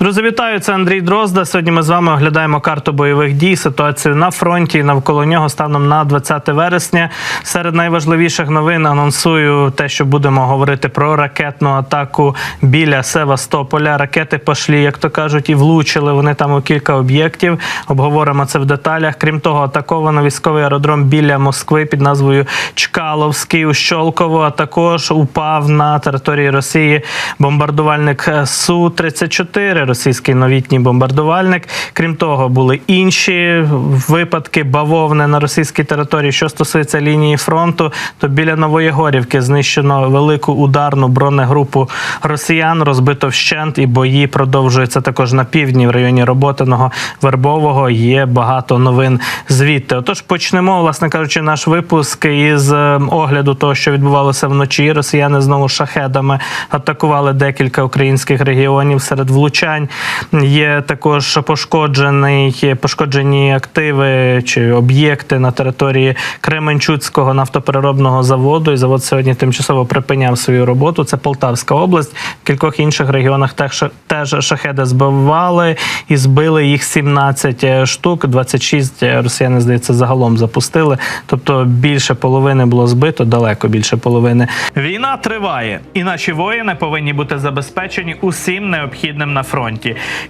Друзі! Це Андрій Дрозда. Сьогодні ми з вами оглядаємо карту бойових дій, ситуацію на фронті і навколо нього станом на 20 вересня. Серед найважливіших новин анонсую те, що будемо говорити про ракетну атаку біля Севастополя. Ракети пошлі, як то кажуть, і влучили вони там у кілька об'єктів. Обговоримо це в деталях. Крім того, атаковано військовий аеродром біля Москви під назвою Чкаловський у Щолково. А також упав на території Росії бомбардувальник Су 34 російський новітній бомбардувальник. Крім того, були інші випадки бавовни на російській території. Що стосується лінії фронту, то біля Новоєгорівки знищено велику ударну бронегрупу росіян, розбито вщент, і бої продовжуються також на півдні в районі Роботиного Вербового. Є багато новин звідти. Отож, почнемо, власне кажучи, наш випуск із е, огляду того, що відбувалося вночі. Росіяни знову шахедами атакували декілька українських регіонів серед влучань. Є також пошкоджений пошкоджені активи чи об'єкти на території Кременчуцького нафтопереробного заводу. І завод сьогодні тимчасово припиняв свою роботу. Це Полтавська область. В кількох інших регіонах теж, теж шахеди збивали і збили їх 17 штук. 26 росіяни здається загалом запустили. Тобто більше половини було збито, далеко більше половини. Війна триває, і наші воїни повинні бути забезпечені усім необхідним на фронті.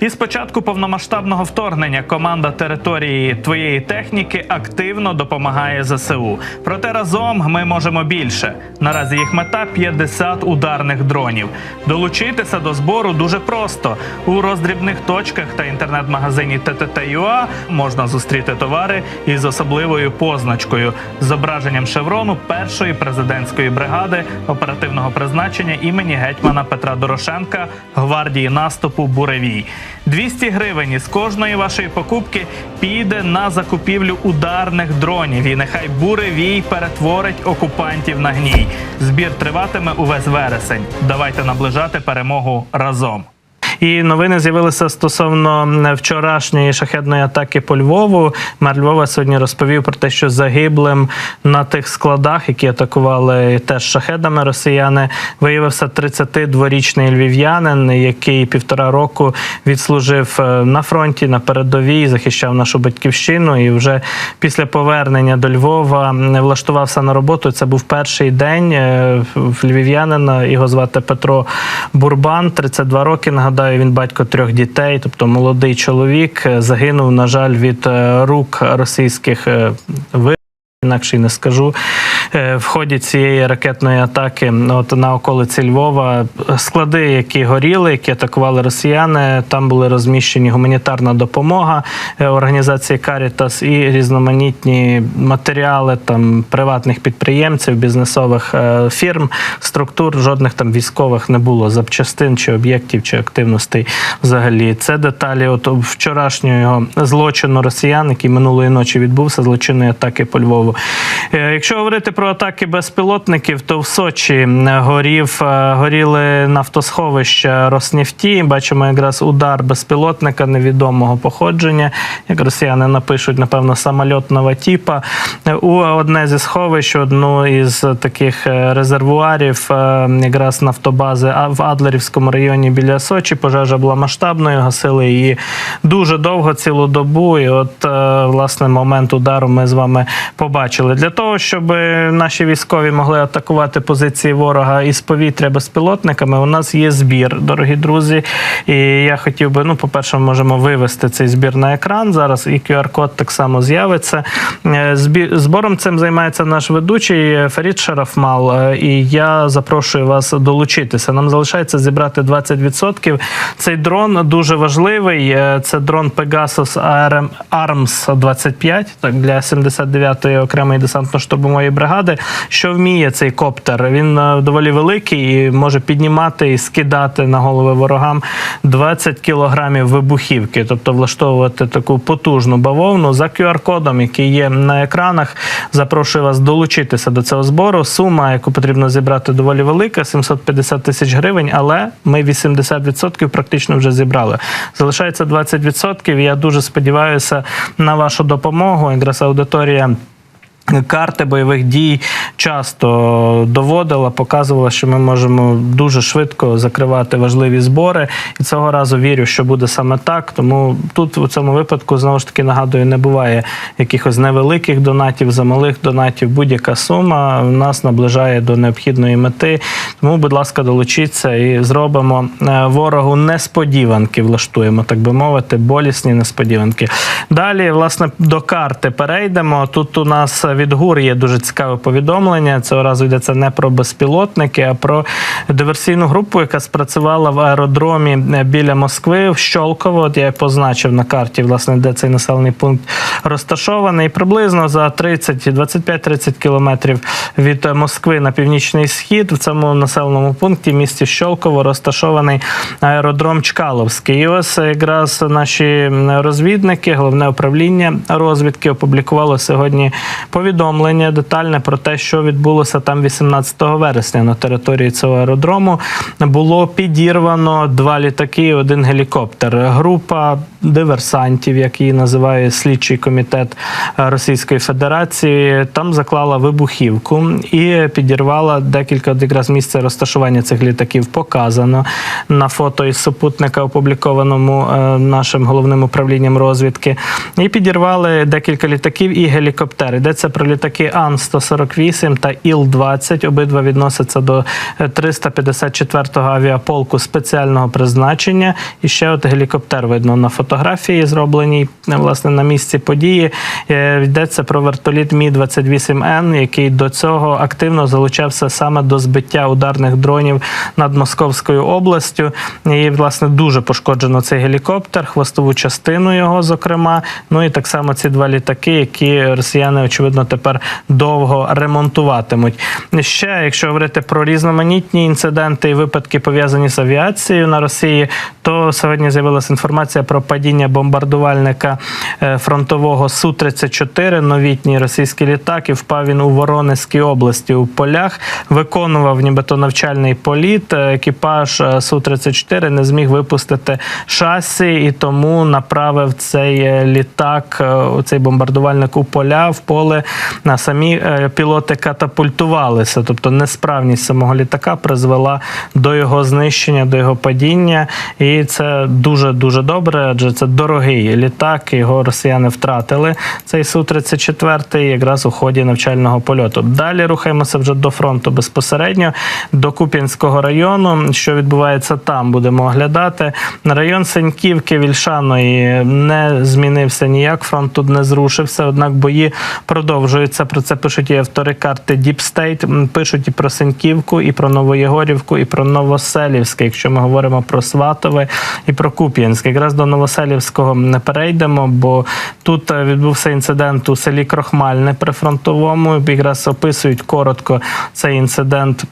І з початку повномасштабного вторгнення команда території твоєї техніки активно допомагає ЗСУ. Проте разом ми можемо більше. Наразі їх мета 50 ударних дронів. Долучитися до збору дуже просто у роздрібних точках та інтернет-магазині TTT.ua можна зустріти товари із особливою позначкою зображенням шеврону першої президентської бригади оперативного призначення імені гетьмана Петра Дорошенка гвардії наступу Буревій. 200 гривень із кожної вашої покупки піде на закупівлю ударних дронів. І нехай буревій перетворить окупантів на гній. Збір триватиме увесь вересень. Давайте наближати перемогу разом. І новини з'явилися стосовно вчорашньої шахедної атаки по Львову. Мер Львова сьогодні розповів про те, що загиблим на тих складах, які атакували теж шахедами росіяни, виявився 32-річний львів'янин, який півтора року відслужив е, на фронті на передовій, захищав нашу батьківщину. І вже після повернення до Львова влаштувався на роботу. Це був перший день е, в львів'янина. Його звати Петро Бурбан, 32 роки. Нагадаю, він батько трьох дітей, тобто молодий чоловік, е, загинув, на жаль, від е, рук російських е, ви. Інакше й не скажу. Е, В ході цієї ракетної атаки от на околиці Львова склади, які горіли, які атакували росіяни, там були розміщені гуманітарна допомога е, організації Caritas і різноманітні матеріали там приватних підприємців, бізнесових е, фірм, структур. Жодних там військових не було запчастин чи об'єктів чи активностей. Взагалі, це деталі от вчорашнього злочину росіян, який минулої ночі відбувся, злочинної атаки по Львову. Е, Якщо говорити про атаки безпілотників, то в Сочі е, горів е, горіли нафтосховища Роснефті. Бачимо якраз удар безпілотника невідомого походження. Як росіяни напишуть, напевно, самольотного типа. У одне зі сховищ, одну із таких резервуарів, якраз нафтобази в Адлерівському районі біля Сочі. Пожежа була масштабною, гасили її дуже довго, цілу добу. І от власне момент удару ми з вами побачили. Для того, щоб наші військові могли атакувати позиції ворога із повітря безпілотниками, у нас є збір, дорогі друзі. І я хотів би, ну, по-перше, можемо вивести цей збір на екран. Зараз і QR-код так само з'явиться. Е, Збором цим займається наш ведучий Фарід Шарафмал. Е, І я запрошую вас долучитися. Нам залишається зібрати 20%. Цей дрон дуже важливий. Е, Це дрон Pegasus ARM ARMS 25 так, для 79-ї окремої десантно-штурмової бригади. Що вміє цей коптер? Він е, доволі великий і може піднімати і скидати на голови ворогам 20 кілограмів вибухівки, тобто влаштовувати таку потужну бавовну за QR-кодом, який є на екранах. Запрошую вас долучитися до цього збору. Сума, яку потрібно зібрати, доволі велика 750 тисяч гривень, але ми 80% практично вже зібрали. Залишається 20%. Я дуже сподіваюся на вашу допомогу. Якраз аудиторія. Карти бойових дій часто доводила, показувала, що ми можемо дуже швидко закривати важливі збори. І цього разу вірю, що буде саме так. Тому тут у цьому випадку знову ж таки нагадую, не буває якихось невеликих донатів, замалих донатів. Будь-яка сума нас наближає до необхідної мети. Тому, будь ласка, долучіться і зробимо е, ворогу несподіванки, влаштуємо, так би мовити, болісні несподіванки. Далі, власне, до карти перейдемо. Тут у нас від ГУР є дуже цікаве повідомлення. Цього разу йдеться не про безпілотники, а про диверсійну групу, яка спрацювала в аеродромі біля Москви в Щолково. От я позначив на карті, власне, де цей населений пункт розташований. Приблизно за 30, 25-30 кілометрів від Москви на північний схід. В цьому населеному пункті місті Щолково розташований аеродром Чкаловський. І ось якраз наші розвідники, головне управління розвідки опублікувало сьогодні повідомлення детальне про те, що відбулося там 18 вересня на території цього аеродрому. Було підірвано два літаки, і один гелікоптер. Група диверсантів, як її називає слідчий комітет Російської Федерації, там заклала вибухівку і підірвала декілька якраз місця розташування цих літаків. Показано на фото із супутника, опублікованому е, нашим головним управлінням розвідки. І підірвали декілька літаків і гелікоптер. Йдеться про літаки Ан-148 та Іл-20. Обидва відносяться до 354-го авіаполку спеціального призначення. І ще от гелікоптер видно на фотографії, зробленій власне на місці події. Е, Йдеться про вертоліт Мі 28 Н, який до цього активно залучався саме до збиття ударних дронів над Московською областю. І власне дуже пошкоджено цей гелікоптер, хвостову частину його, зокрема. Ну і так само ці два літаки, які росіяни очевидно тепер довго ремонтуватимуть. Ще, якщо говорити про різноманітні інциденти і випадки пов'язані з авіацією на Росії, то сьогодні з'явилася інформація про падіння бомбардувальника е, фронтового су 34 новітній російський літак. І впав він у Воронезькій області у полях. Виконував нібито навчальний політ. Е, Екіпаж е, су 34 не зміг випустити шасі і тому направив цей літак, цей бомбардувальник у поля в поле. На самі е, пілоти катапультувалися, тобто несправність самого літака призвела до його знищення, до його падіння. І це дуже дуже добре, адже це дорогий літак. Його росіяни втратили. Цей су 34 якраз у ході навчального польоту. Далі рухаємося вже до фронту безпосередньо до Куп'янського району. Що відбувається там, будемо оглядати. Район Сеньківки Вільшаної не змінився ніяк. Фронт тут не зрушився. Однак бої продовжуються. Про це пишуть і автори карти Deep State. Пишуть і про Сеньківку, і про Новоєгорівку, і про Новоселівське. Якщо ми говоримо про Сватове і про Куп'янське, якраз до Новоселівського не перейдемо, бо тут е, відбувся інцидент у селі Крохмальне при фронтовому. Якраз описують коротко цей інцидент.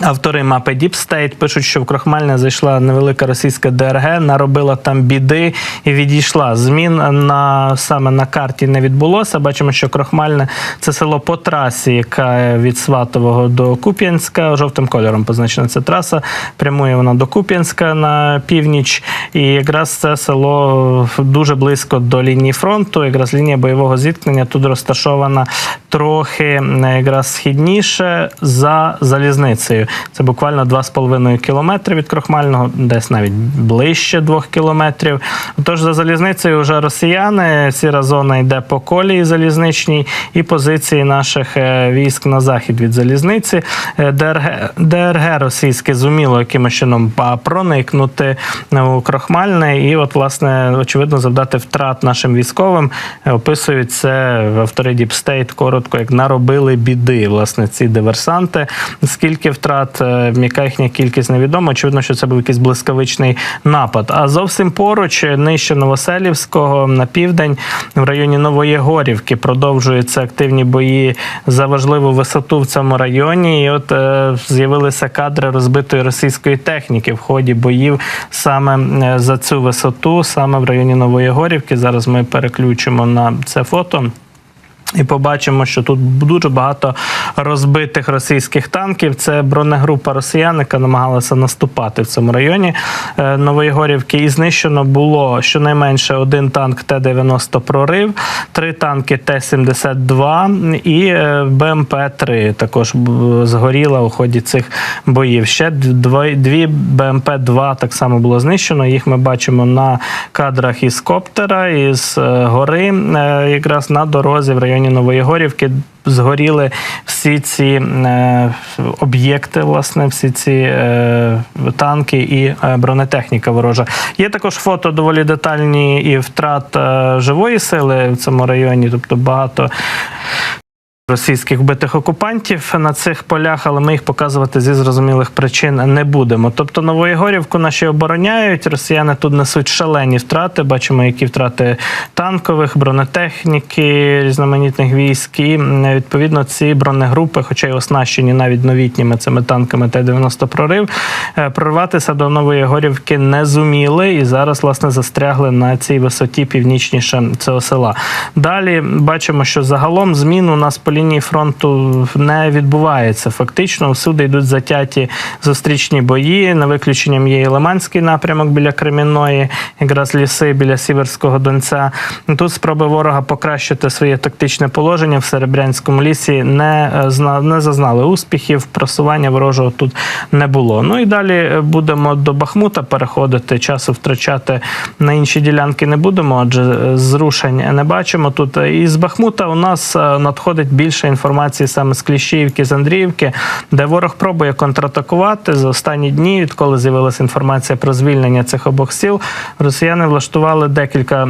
Автори мапи Deep State пишуть, що в Крохмальне зайшла невелика російська ДРГ, наробила там біди і відійшла. Змін на саме на карті не відбулося. Бачимо, що Крохмальне це село по трасі, яка від Сватового до Куп'янська. Жовтим кольором позначена ця траса. Прямує вона до Куп'янська на північ. І якраз це село дуже близько до лінії фронту. Якраз лінія бойового зіткнення тут розташована трохи е, якраз східніше за залізницею. Це буквально 2,5 кілометри від Крохмального, десь навіть ближче 2 кілометрів. Тож за залізницею вже росіяни, сіра зона йде по колії залізничній і позиції наших е, військ на захід від залізниці. Е, ДРГ, ДРГ російське зуміло якимось чином проникнути у Крохмальне і, от, власне, очевидно, завдати втрат нашим військовим. Е, Описують це автори Deep State коротко, як наробили біди, власне, ці диверсанти. Скільки втрат, е, яка їхня кількість невідома. Очевидно, що це був якийсь блискавичний напад. А зовсім поруч, е, нижче Новоселівського, на південь, в районі Новоєгорівки, продовжуються активні бої за важливу висоту в цьому районі. І от е, з'явилися кадри розбитої російської техніки в ході боїв саме е, за цю висоту, саме в районі Новоєгорівки. Зараз ми переключимо на це фото. І побачимо, що тут дуже багато розбитих російських танків. Це бронегрупа росіян, яка намагалася наступати в цьому районі е, Новоєгорівки. І знищено було щонайменше один танк Т-90 прорив, три танки Т-72 і е, БМП-3 також згоріла у ході цих боїв. Ще дві, дві БМП-2 так само було знищено. Їх ми бачимо на кадрах із коптера, із е, гори, якраз на дорозі в районі Новоєгорівки. Згоріли всі ці е, об'єкти, власне, всі ці е, танки і е, бронетехніка ворожа. Є також фото доволі детальні і втрат е, живої сили в цьому районі, тобто багато російських вбитих окупантів на цих полях, але ми їх показувати зі зрозумілих причин не будемо. Тобто Новоєгорівку наші обороняють. Росіяни тут несуть шалені втрати. Бачимо, які втрати танкових, бронетехніки, різноманітних військ. І відповідно ці бронегрупи, хоча й оснащені навіть новітніми цими танками Т-90 прорив, е, прорватися до Нової Горівки не зуміли і зараз власне застрягли на цій висоті північніше цього села. Далі бачимо, що загалом змін у нас по лінії фронту не відбувається. Фактично, всюди йдуть затяті зустрічні бої. На виключенням є і Лиманський напрямок біля Кремінної, якраз ліси біля Сіверського Донця. Тут спроби ворога покращити своє тактичне положення в Серебрянському лісі не, е, не зазнали успіхів. Просування ворожого тут не було. Ну і далі е, будемо до Бахмута переходити. Часу втрачати на інші ділянки не будемо, адже е, зрушень не бачимо тут. Із Бахмута у нас надходить більше інформації саме з Кліщіївки, з Андріївки, де ворог пробує контратакувати за останні дні, відколи з'явилася інформація про звільнення цих обох сіл. Росіяни влаштували декілька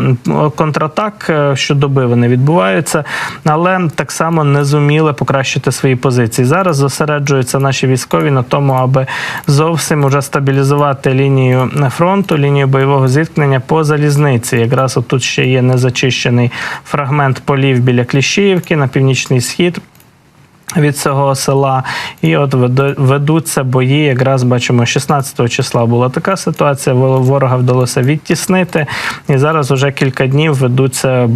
контратак. е, Щодоби вони відбуваються, але так само не зуміли покращити свої позиції. Зараз зосереджуються наші військові на тому, аби зовсім уже стабілізувати лінію фронту, лінію бойового зіткнення по залізниці. Якраз отут ще є незачищений фрагмент полів біля Кліщіївки на північний схід. Від цього села, і от ведуться бої. Якраз бачимо, 16 числа була така ситуація. Ворога вдалося відтіснити, і зараз вже кілька днів ведуться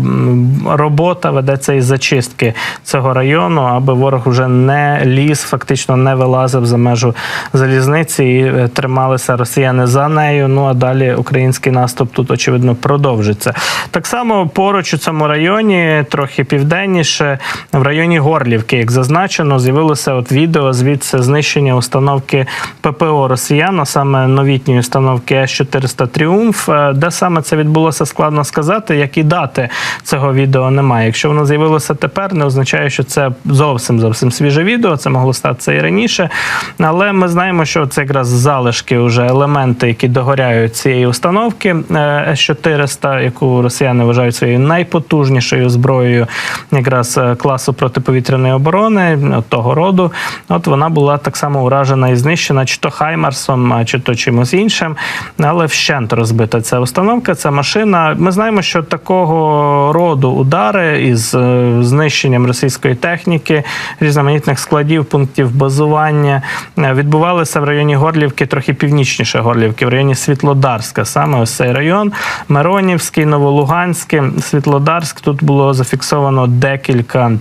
робота, ведеться із зачистки цього району, аби ворог вже не ліз, фактично не вилазив за межу залізниці і е, трималися росіяни за нею. Ну а далі український наступ тут очевидно продовжиться. Так само поруч у цьому районі, трохи південніше, в районі Горлівки, як зазначено, з'явилося от відео звідси знищення установки ППО Росіян, а саме новітньої установки С-400 Тріумф. Е, Де саме це відбулося, складно сказати, як і дати цього відео немає. Якщо воно з'явилося тепер, не означає, що це зовсім зовсім свіже відео. Це могло статися і раніше. Але ми знаємо, що це якраз залишки, вже елементи, які догоряють цієї установки е, С-400, яку росіяни вважають своєю найпотужнішою зброєю, якраз е, класу протиповітряної оборони того роду. От вона була так само уражена і знищена, чи то Хаймарсом, чи то чимось іншим, але вщент розбита ця установка, ця машина. Ми знаємо, що такого роду удари із е, знищенням російської техніки, різноманітних складів, пунктів базування е, відбувалися в районі Горлівки, трохи північніше Горлівки, в районі Світлодарська, саме ось цей район, Миронівський, Новолуганський, Світлодарськ. Тут було зафіксовано декілька.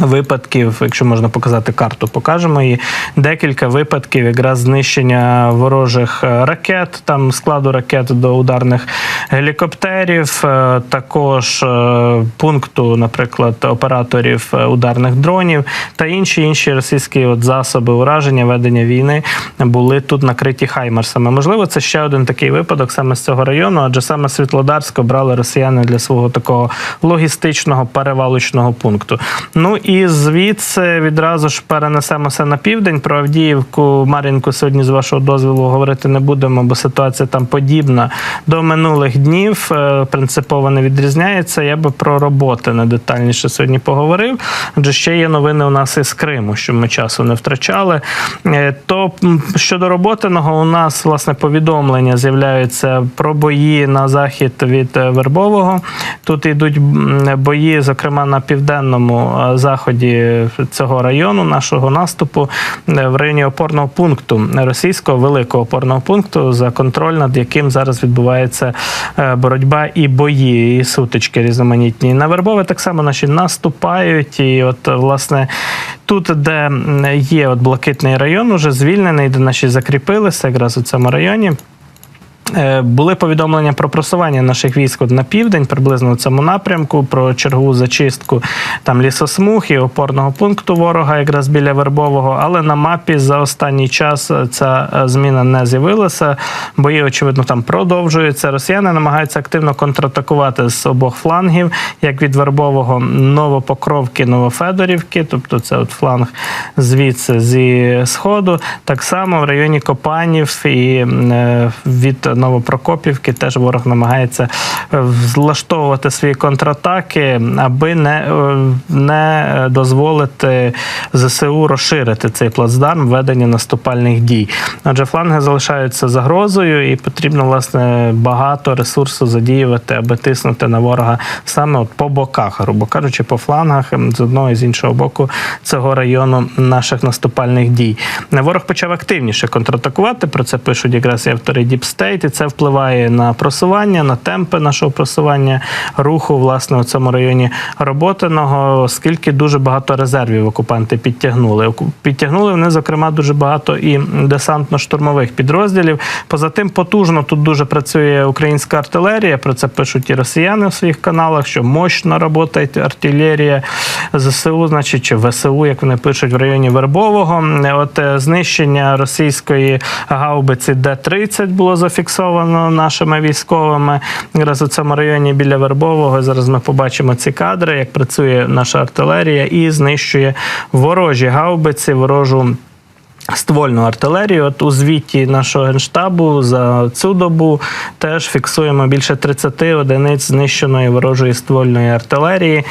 Випадків, якщо можна показати карту, покажемо її. Декілька випадків якраз знищення ворожих е, ракет, там складу ракет до ударних гелікоптерів, е, також е, пункту, наприклад, операторів ударних дронів та інші інші російські от засоби ураження ведення війни були тут накриті хаймерсами. Можливо, це ще один такий випадок саме з цього району, адже саме Світлодарськ обрали росіяни для свого такого логістичного перевалочного пункту. Ну і звідси відразу ж перенесемося на південь. Про Авдіївку, Мар'їнку сьогодні з вашого дозволу говорити не будемо, бо ситуація там подібна до минулих днів. Е, Принципово не відрізняється. Я би про роботи не детальніше сьогодні поговорив. Адже ще є новини у нас із Криму, щоб ми часу не втрачали. Е, То щодо роботиного, у нас власне повідомлення з'являються про бої на захід від е, Вербового. Тут йдуть бої, зокрема на південному е, заході цього району нашого наступу е, в районі опорного пункту російського великого опорного пункту, за контроль над яким зараз відбувається е, боротьба і бої, і сутички різноманітні. На Вербове так само наші наступають, і от власне. Тут, де є от блакитний район, уже звільнений, де наші закріпилися, якраз у цьому районі. Е, Були повідомлення про просування наших військ на південь, приблизно у цьому напрямку, про чергову зачистку там лісосмуг і опорного пункту ворога, якраз біля Вербового. Але на мапі за останній час е, ця е, зміна не з'явилася. Бої, очевидно, там продовжуються. Росіяни намагаються активно контратакувати з обох флангів, як від Вербового Новопокровки, Новофедорівки, тобто це от фланг звідси зі сходу. Так само в районі Копанів і від Новопрокопівки теж ворог намагається е, влаштовувати свої контратаки, аби не, е, не дозволити ЗСУ розширити цей плацдарм ведення наступальних дій. Адже фланги залишаються загрозою, і потрібно власне багато ресурсу задіювати, аби тиснути на ворога саме от по боках, грубо кажучи, по флангах з одного і з іншого боку цього району наших наступальних дій. Ворог почав активніше контратакувати. Про це пишуть якраз і автори State, і це впливає на просування, на темпи нашого просування руху, власне, у цьому районі роботиного, оскільки дуже багато резервів окупанти підтягнули. Підтягнули вони, зокрема, дуже багато і десантно-штурмових підрозділів. Поза тим, потужно тут дуже працює українська артилерія. Про це пишуть і росіяни в своїх каналах, що мощно працює артилерія ЗСУ, значить, чи ВСУ, як вони пишуть в районі Вербового. От е, знищення російської гаубиці Д-30 було зафіксовано нашими військовими якраз у цьому районі біля Вербового. Зараз ми побачимо ці кадри, як працює наша артилерія і знищує ворожі гаубиці, ворожу. Ствольну артилерію. От у звіті нашого генштабу за цю добу теж фіксуємо більше 30 одиниць знищеної ворожої ствольної артилерії,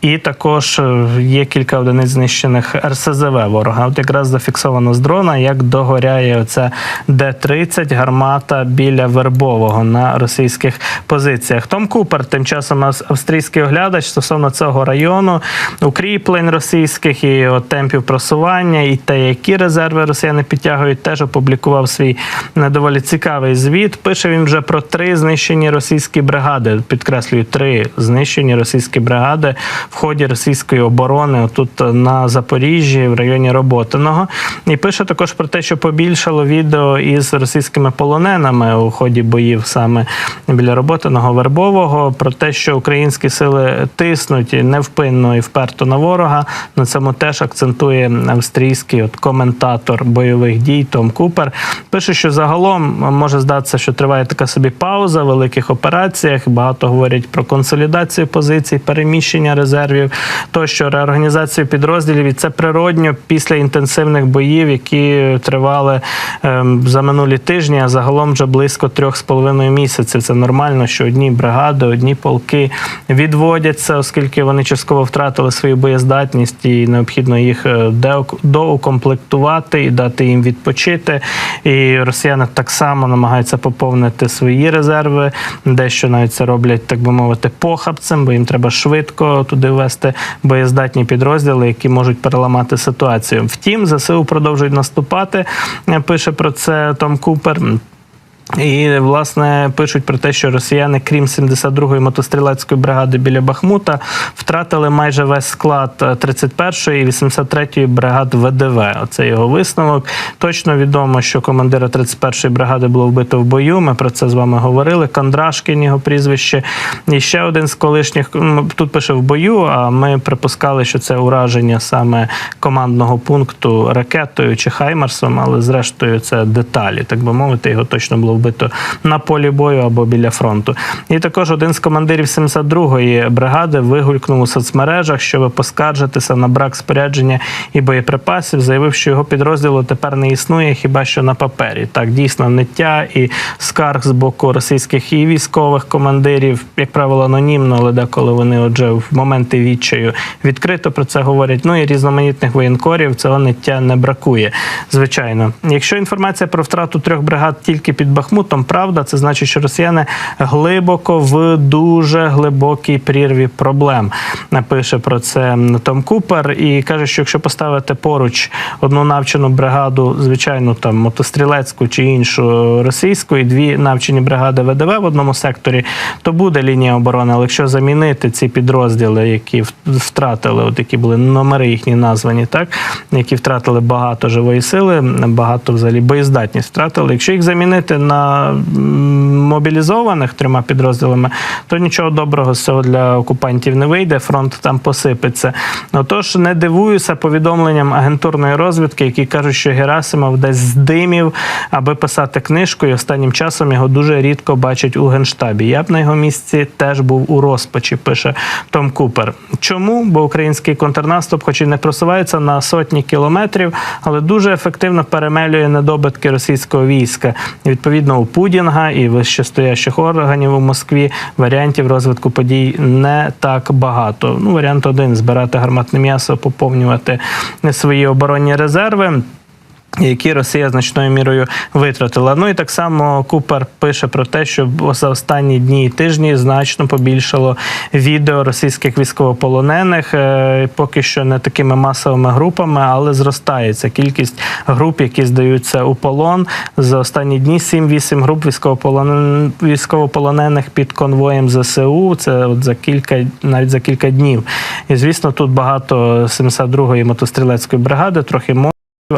і також е, є кілька одиниць знищених РСЗВ ворога. От якраз зафіксовано з дрона, як догоряє оця Д-30 гармата біля Вербового на російських позиціях. Том Купер, тим часом австрійський оглядач стосовно цього району, укріплень російських і от темпів просування, і те, які резерви росіяни підтягують, теж опублікував свій е, доволі цікавий звіт. Пише він вже про три знищені російські бригади. Підкреслюю, три знищені російські бригади в ході російської оборони тут на Запоріжжі, в районі Роботиного. І пише також про те, що побільшало відео із російськими полоненими у ході боїв саме біля Роботиного Вербового. Про те, що українські сили тиснуть невпинно і вперто на ворога. На цьому теж акцентує австрійський от коментатор бойових дій Том Купер. Пише, що загалом може здатися, що триває така собі пауза в великих операціях. Багато говорять про консолідацію позицій, переміщення резервів, тощо реорганізацію підрозділів. І це природньо після інтенсивних боїв, які тривали ем, за минулі тижні, а загалом вже близько трьох з половиною місяців. Це нормально, що одні бригади, одні полки відводяться, оскільки вони частково втратили свою боєздатність і необхідно їх е, деок- і дати їм відпочити. І росіяни так само намагаються поповнити свої резерви, дещо навіть це роблять, так би мовити, похабцем, бо їм треба швидко туди ввести боєздатні підрозділи, які можуть переламати ситуацію. Втім, ЗСУ продовжують наступати. Пише про це Том Купер. І власне пишуть про те, що росіяни, крім 72-ї мотострілецької бригади біля Бахмута, втратили майже весь склад е, 31-ї і 83-ї бригад ВДВ. Оце його висновок. Точно відомо, що командира 31-ї бригади було вбито в бою. Ми про це з вами говорили. Кондрашкін його прізвище. І ще один з колишніх тут пише в бою. А ми припускали, що це ураження саме командного пункту ракетою чи Хаймарсом, але зрештою це деталі, так би мовити, його точно було вбито на полі бою або біля фронту. І також один з командирів 72-ї бригади вигулькнув у соцмережах, щоб поскаржитися на брак спорядження і боєприпасів, заявив, що його підрозділу тепер не існує хіба що на папері. Так, дійсно, ниття і скарг з боку російських і військових командирів, як правило, анонімно, але деколи вони отже в моменти відчаю відкрито про це говорять. Ну і різноманітних воєнкорів цього ниття не бракує. Звичайно, якщо інформація про втрату трьох бригад тільки під Бахмутом, Бахмутом. Правда, це значить, що росіяни глибоко в дуже глибокій прірві проблем. Напише про це Том Купер і каже, що якщо поставити поруч одну навчену бригаду, звичайно, там мотострілецьку чи іншу російську, і дві навчені бригади ВДВ в одному секторі, то буде лінія оборони. Але якщо замінити ці підрозділи, які втратили, от які були номери їхні названі, так які втратили багато живої сили, багато взагалі боєздатність втратили. Якщо їх замінити на мобілізованих трьома підрозділами, то нічого доброго з цього для окупантів не вийде. Фронт там посипеться. Отож, не дивуюся повідомленням агентурної розвідки, які кажуть, що Герасимов десь з димів, аби писати книжку, і останнім часом його дуже рідко бачать у генштабі. Я б на його місці теж був у розпачі, пише Том Купер. Чому? Бо український контрнаступ, хоч і не просувається на сотні кілометрів, але дуже ефективно перемелює недобитки російського війська. І, Відповідно, у Пудінга і вищестоящих органів у Москві варіантів розвитку подій не так багато. Ну, варіант один збирати гарматне м'ясо, поповнювати свої оборонні резерви. Які Росія значною мірою витратила. Ну і так само Купер пише про те, що за останні дні і тижні значно побільшало відео російських військовополонених. Е, Поки що не такими масовими групами, але зростається кількість груп, які здаються у полон. За останні дні 7-8 груп військовополонен... військовополонених під конвоєм ЗСУ. Це от за кілька, навіть за кілька днів. І звісно, тут багато 72-ї мотострілецької бригади, трохи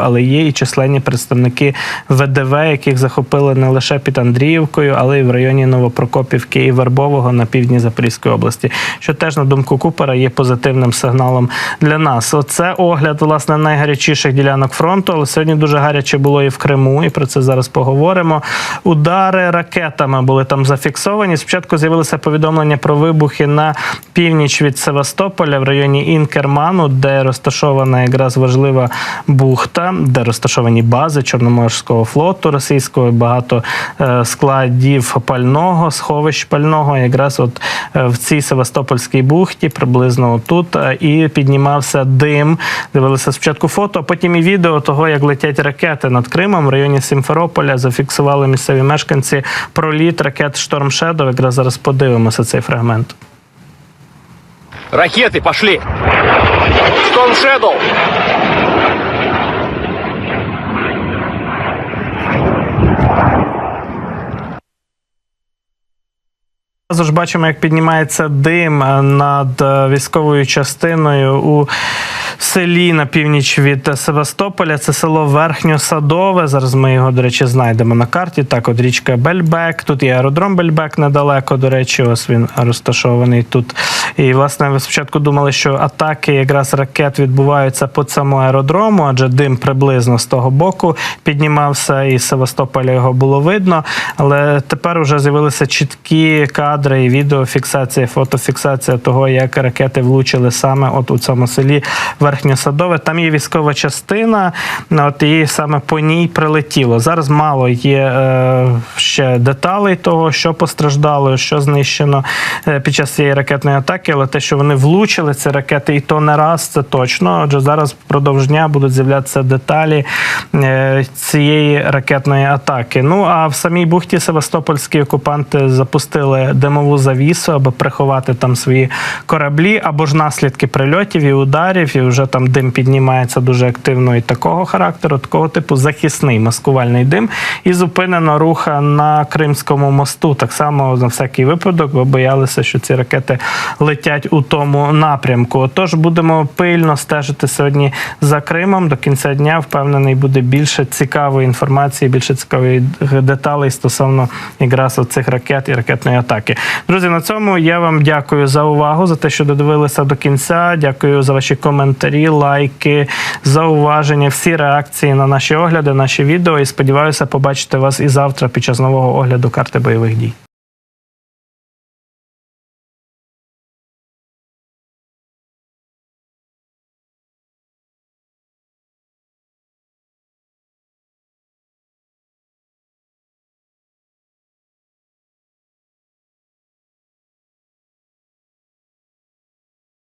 але є і численні представники ВДВ, яких захопили не лише під Андріївкою, але й в районі Новопрокопівки і Вербового на півдні Запорізької області, що теж на думку Купера є позитивним сигналом для нас. Оце огляд власне найгарячіших ділянок фронту. Але сьогодні дуже гаряче було і в Криму, і про це зараз поговоримо. Удари ракетами були там зафіксовані. Спочатку з'явилися повідомлення про вибухи на північ від Севастополя в районі Інкерману, де розташована якраз важлива бухта, де розташовані бази Чорноморського флоту російського, багато е, складів пального, сховищ пального. Якраз от е, в цій Севастопольській бухті, приблизно тут, е, і піднімався дим. Дивилися спочатку фото, а потім і відео того, як летять ракети над Кримом в районі Сімферополя. Зафіксували місцеві мешканці проліт ракет Шторм Шедов. Якраз зараз подивимося цей фрагмент. Ракеты пошли! Storm Shadow! Зразу ж бачимо, як піднімається дим е, над е, військовою частиною у селі на північ від Севастополя. Це село Верхньосадове. Зараз ми його, до речі, знайдемо на карті. Так, от річка Бельбек. Тут є аеродром Бельбек недалеко. До речі, ось він розташований тут. І власне ви спочатку думали, що атаки якраз ракет відбуваються по цьому аеродрому, адже дим приблизно з того боку піднімався, і Севастополя його було видно. Але тепер вже з'явилися чіткі кадри і відеофіксація, фотофіксація того, як ракети влучили саме от у цьому селі Верхньосадове. Там є військова частина, от і саме по ній прилетіло. Зараз мало є е, ще деталей того, що постраждало, що знищено е, під час цієї ракетної атаки, але те, що вони влучили ці ракети, і то не раз, це точно. Адже зараз впродовж дня будуть з'являтися деталі е, цієї ракетної атаки. Ну а в самій бухті Севастопольські окупанти запустили димову завісу, аби приховати там свої кораблі або ж наслідки прильотів і ударів. І вже там дим піднімається дуже активно і такого характеру, такого типу захисний маскувальний дим. І зупинено руха на Кримському мосту. Так само на всякий випадок, бо боялися, що ці ракети летять у тому напрямку. Тож будемо пильно стежити сьогодні за Кримом. До кінця дня впевнений буде більше цікавої інформації, більше цікавих деталей стосовно якраз цих ракет і ракетної атаки. Друзі, на цьому я вам дякую за увагу, за те, що додивилися до кінця. Дякую за ваші коментарі, лайки, зауваження, всі реакції на наші огляди, наші відео. І сподіваюся, побачити вас і завтра під час нового огляду карти бойових дій.